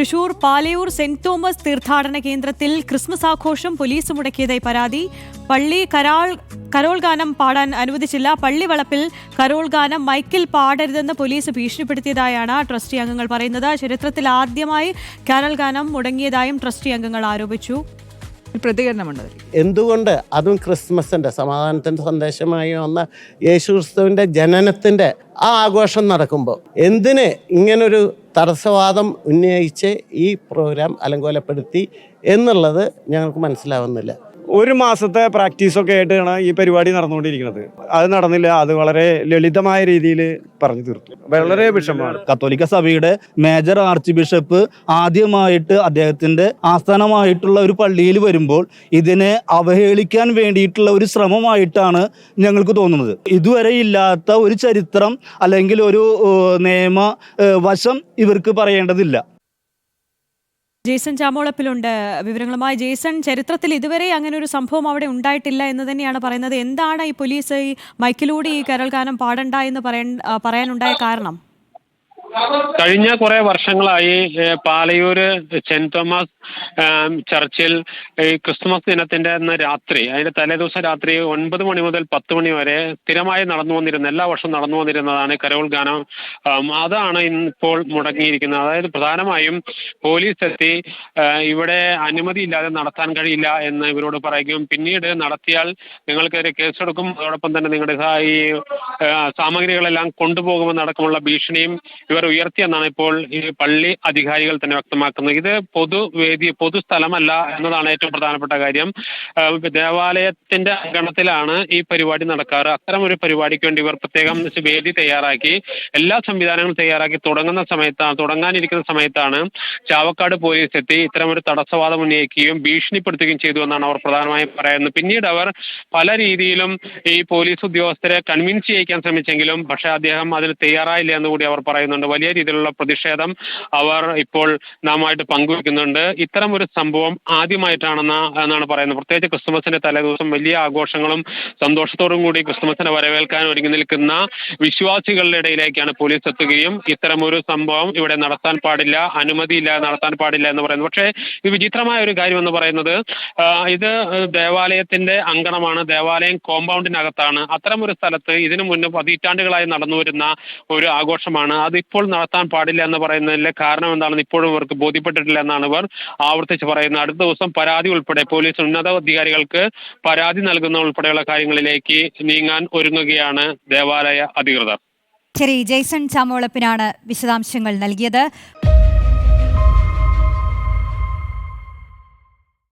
Thrissur Palayur saint Thomas തീർത്ഥാടന കേന്ദ്രത്തിൽ Christmas ആഘോഷം പോലീസ് മുടക്കിയതായി പരാതി. പള്ളി കരാൾ കരോൾ ഗാനം പാടാൻ അനുവദിച്ചില്ല. പള്ളി വളപ്പിൽ കരോൾ ഗാനം മൈക്കിൽ പാടരുതെന്ന് പോലീസ് ഭീഷണിപ്പെടുത്തിയതായാണ് ട്രസ്റ്റി അംഗങ്ങൾ പറയുന്നത്. ചരിത്രത്തിൽ ആദ്യമായി കരോൾ ഗാനം മുടങ്ങിയതായും ട്രസ്റ്റി അംഗങ്ങൾ ആരോപിച്ചു. പ്രതികരണമുണ്ട്. എന്തുകൊണ്ട് അതും ക്രിസ്മസിന്റെ സമാധാനത്തിന്റെ സന്ദേശമായി വന്ന യേശു ക്രിസ്തുവിന്റെ ജനനത്തിന്റെ ആ ആഘോഷം നടക്കുമ്പോൾ എന്തിന് ഇങ്ങനൊരു തടസ്സവാദം ഉന്നയിച്ച് ഈ പ്രോഗ്രാം അലങ്കോലപ്പെടുത്തി എന്നുള്ളത് ഞങ്ങൾക്ക് മനസ്സിലാവുന്നില്ല. ഒരു മാസത്തെ പ്രാക്ടീസ് പ്രാക്ടീസൊക്കെ ആയിട്ടാണ് ഈ പരിപാടി നടന്നുകൊണ്ടിരിക്കുന്നത്. അത് നടന്നില്ല അത് വളരെ ലളിതമായ രീതിയിൽ പറഞ്ഞു തീർത്തു. വളരെ വിഷമമാണ്. കത്തോലിക്ക സഭയുടെ മേജർ ആർച്ച് ബിഷപ്പ് ആദ്യമായിട്ട് അദ്ദേഹത്തിന്റെ ആസ്ഥാനമായിട്ടുള്ള ഒരു പള്ളിയിൽ വരുമ്പോൾ ഇതിനെ അവഹേളിക്കാൻ വേണ്ടിയിട്ടുള്ള ഒരു ശ്രമമായിട്ടാണ് ഞങ്ങൾക്ക് തോന്നുന്നത്. ഇതുവരെ ഇല്ലാത്ത ഒരു ചരിത്രം അല്ലെങ്കിൽ ഒരു നിയമ വശം ഇവർക്ക് പറയേണ്ടതില്ല. ജേസൺ ചാമോളപ്പിലുണ്ട്. വിവരങ്ങളുമായി ജേസൺ ചരിത്രത്തിൽ ഇതുവരെ അങ്ങനെ ഒരു സംഭവം അവിടെ ഉണ്ടായിട്ടില്ല എന്ന് തന്നെയാണ് പറയുന്നത്. എന്താണ് ഈ പോലീസ് ഈ മൈക്കിലൂടെ ഈ കരൾഗാനം പാടണ്ട എന്ന് പറയാൻ പറയാനുണ്ടായ കാരണം? കഴിഞ്ഞ കുറെ വർഷങ്ങളായി പാലയൂര് സെന്റ് തോമസ് ചർച്ചിൽ ഈ ക്രിസ്തുമസ് ദിനത്തിന്റെ അന്ന് രാത്രി അതിന്റെ തലേദിവസം രാത്രി ഒൻപത് മണി മുതൽ പത്ത് മണി വരെ സ്ഥിരമായി നടന്നു വന്നിരുന്ന എല്ലാ വർഷവും നടന്നു വന്നിരുന്നതാണ് കരോൾ ഗാനം. അതാണ് ഇപ്പോൾ മുടങ്ങിയിരിക്കുന്നത്. അതായത് പ്രധാനമായും പോലീസ് എത്തി ഇവിടെ അനുമതി ഇല്ലാതെ നടത്താൻ കഴിയില്ല എന്ന് ഇവരോട് പറയുകയും പിന്നീട് നടത്തിയാൽ നിങ്ങൾക്കെതിരെ കേസെടുക്കും. അതോടൊപ്പം തന്നെ നിങ്ങളുടെ ഈ സാമഗ്രികളെല്ലാം കൊണ്ടുപോകുമെന്നടക്കമുള്ള ഭീഷണിയും ഇവർ ഉയർത്തിയെന്നാണ് ഇപ്പോൾ ഈ പള്ളി അധികാരികൾ തന്നെ വ്യക്തമാക്കുന്നത്. ഇത് പൊതുവേദി പൊതുസ്ഥലമല്ല എന്നതാണ് ഏറ്റവും പ്രധാനപ്പെട്ട കാര്യം. ദേവാലയത്തിന്റെ ഗണത്തിലാണ് ഈ പരിപാടി നടക്കാറ്. അത്തരം ഒരു പരിപാടിക്ക് വേണ്ടി ഇവർ പ്രത്യേകം വേദി തയ്യാറാക്കി എല്ലാ സംവിധാനങ്ങളും തയ്യാറാക്കി തുടങ്ങുന്ന സമയത്താണ് തുടങ്ങാനിരിക്കുന്ന സമയത്താണ് ചാവക്കാട് പോലീസ് എത്തി ഒരു തടസ്സവാദം ഉന്നയിക്കുകയും ഭീഷണിപ്പെടുത്തുകയും ചെയ്തു എന്നാണ് അവർ പ്രധാനമായും പറയുന്നത്. പിന്നീട് അവർ പല രീതിയിലും ഈ പോലീസ് ഉദ്യോഗസ്ഥരെ കൺവിൻസ് ചെയ്യിക്കാൻ ശ്രമിച്ചെങ്കിലും പക്ഷേ അദ്ദേഹം അതിന് തയ്യാറായില്ല എന്ന് കൂടി അവർ പറയുന്നുണ്ട്. വലിയ രീതിയിലുള്ള പ്രതിഷേധം അവർ ഇപ്പോൾ നാമായിട്ട് പങ്കുവെക്കുന്നുണ്ട് ഇത്തരം ഒരു സംഭവം ആദ്യമായിട്ടാണെന്ന എന്നാണ് പറയുന്നത്. പ്രത്യേകിച്ച് ക്രിസ്മസിന്റെ തലേദിവസം വലിയ ആഘോഷങ്ങളും സന്തോഷത്തോടും കൂടി ക്രിസ്മസിനെ വരവേൽക്കാൻ ഒരുങ്ങി നിൽക്കുന്ന വിശ്വാസികളുടെ ഇടയിലേക്കാണ് പോലീസ് എത്തുകയും ഇത്തരം ഒരു സംഭവം ഇവിടെ നടത്താൻ പാടില്ല അനുമതിയില്ല നടത്താൻ പാടില്ല എന്ന് പറയുന്നത്. പക്ഷേ ഈ വിചിത്രമായ ഒരു കാര്യം എന്ന് പറയുന്നത് ഇത് ദേവാലയത്തിന്റെ അങ്കണമാണ് ദേവാലയം കോമ്പൗണ്ടിനകത്താണ് അത്തരം ഒരു സ്ഥലത്ത് ഇതിനു മുന്നേ പതിറ്റാണ്ടുകളായി നടന്നു വരുന്ന ഒരു ആഘോഷമാണ്. അത് ഇപ്പോൾ നടത്താൻ പാടില്ല എന്ന് പറയുന്നതിലെ കാരണം എന്താണെന്ന് ഇപ്പോഴും ഇവർക്ക് ബോധ്യപ്പെട്ടിട്ടില്ല എന്നാണ് ഇവർ ആവർത്തിച്ച് പറയുന്നത്. അടുത്ത ദിവസം പരാതി ഉൾപ്പെടെ പോലീസ് ഉന്നത അധികാരികൾക്ക് പരാതി നൽകുന്ന ഉൾപ്പെടെയുള്ള കാര്യങ്ങളിലേക്ക് നീങ്ങാൻ ഒരുങ്ങുകയാണ് ദേവാലയ അധികൃതർ. ശരി ജെയ്സൺ ചാമോളപ്പിനാണ് വിശദാംശങ്ങൾ നൽകിയത്.